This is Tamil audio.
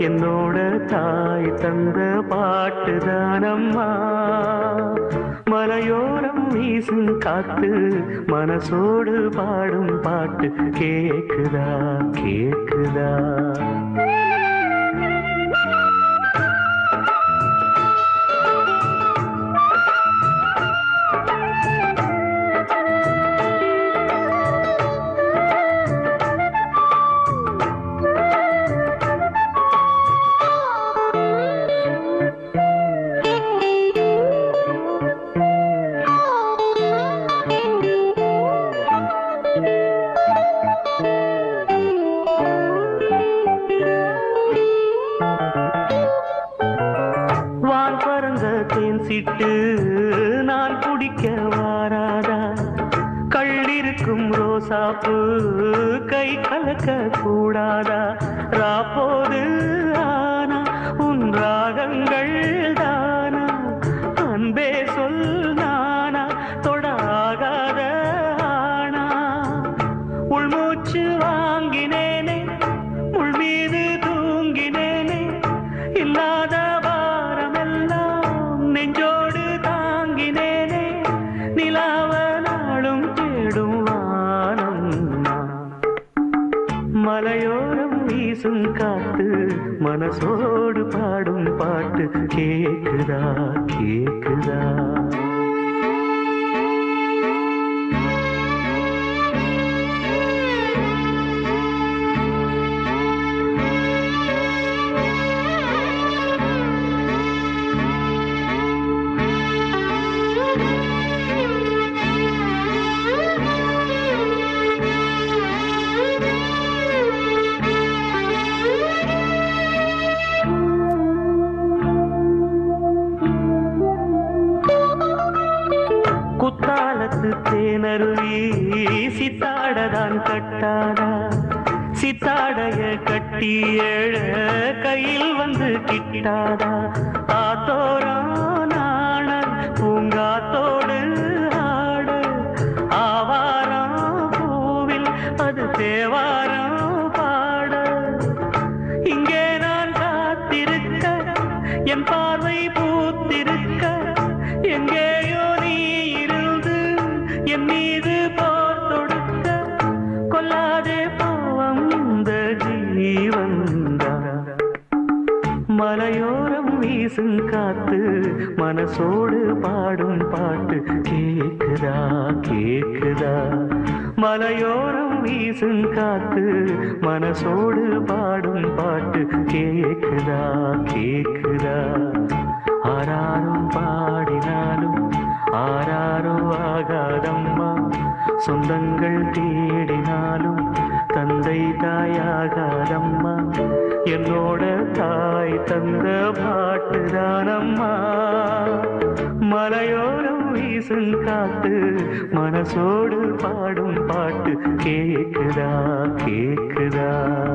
என்னோட தாய் தந்த பாட்டு தானம்மா. மலையோரம் வீசும் காத்து மனசோடு பாடும் பாட்டு கேக்குதா கேக்குதா? தேன் நான் குடிக்க வாராதா? கள்ளிருக்கும் ரோசாப்பு கை கலக்க கூடாதா ராப்போ வீசும் காத்து மனசோடு பாடும் பாட்டு கேக்குதா? கேக்கு குத்தாலத்து தேனருவி சித்தாடதான் கட்டாதா? சித்தாடைய கட்டி எழ கையில் வந்து கிட்டாதா? ஆத்தோரான பூங்காத்தோடு ஆட. ஆவாரம் பூவில் அது தேவாரம் பாட. இங்கே நான் காத்திருக்க என் பா கொல்லாதே பாவம் இந்த ஜீவன்தான். மலையோரம் வீசும் காத்து மனசோடு பாடும் பாட்டு கேக்குதா கேக்குதா? மலையோரம் வீசும் காத்து மனசோடு பாடும் பாட்டு கேக்குதா கேக்குதா? ஆராரும் பாடினாலும் ஆராரோ ஆகாதம். சொந்தங்கள் தேடினாலும் தந்தை தாயாகாதம்மா. என்னோட தாய் தந்த பாட்டுதானம்மா. மலையோரம் வீசும் காத்து மனசோடு பாடும் பாட்டு கேக்குதா கேக்குதா?